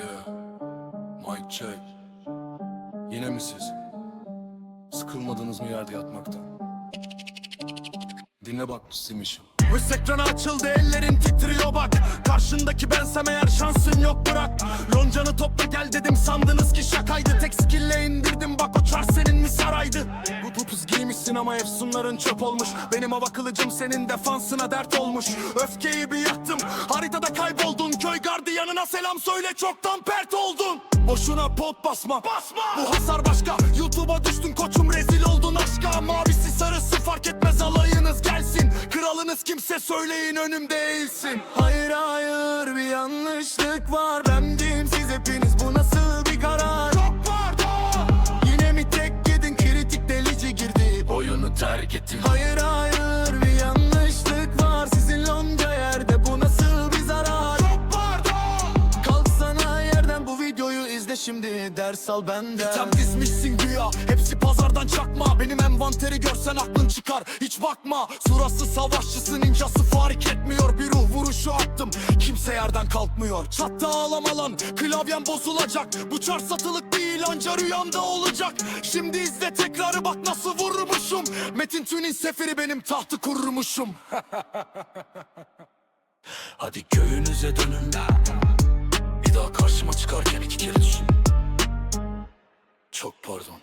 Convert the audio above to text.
Yeah. Mike check. Yine mi siz? Sıkılmadınız mı yerde yatmaktan? Dinle bak Simiş'im. Hırs ekranı açıldı ellerin titriyor bak Karşındaki bensem eğer şansın yok bırak Loncanı topla gel dedim sandınız ki şakaydı giymişsin ama efsunların çöp olmuş. Benim hava kılıcım senin defansına dert olmuş. Öfkeyi bir yaktım haritada kayboldun. Köy gardiyanına selam söyle çoktan pert oldun. Boşuna pot basma. Basma! Bu hasar başka. YouTube'a düştün koçum rezil oldun aşka. Mavisi sarısı fark etmez alayınız gelsin. Kralınız kimse söyleyin önümde eğilsin. Hayır hayır bir yanlışlık var. Ben diyeyim siz hepiniz. Bu nasıl bir karar Oyunu terk ettim. Hayır hayır bir yanlışlık var. Sizin lonca yerde bu nasıl bir zarar? Çok pardon. Kalksana yerden bu videoyu izle şimdi. Ders al benden İtem dizmişsin güya. Hepsi pazardan çakma. Benim envanteri görsen aklın çıkar. Hiç bakma. Surası savaşçısı ninjası fark etmiyor. Bir ruh vuruşu attım. Kimse yerden kalkmıyor. Çatta ağlama lan. Klavyem bozulacak. Bu çar satılık değil anca rüyamda olacak. Şimdi izle tekrarı bak Metin Tün'ün seferi benim tahtı kurmuşum Hadi köyünüze dönün. Bir daha karşıma çıkarken iki kere düşün. Çok pardon.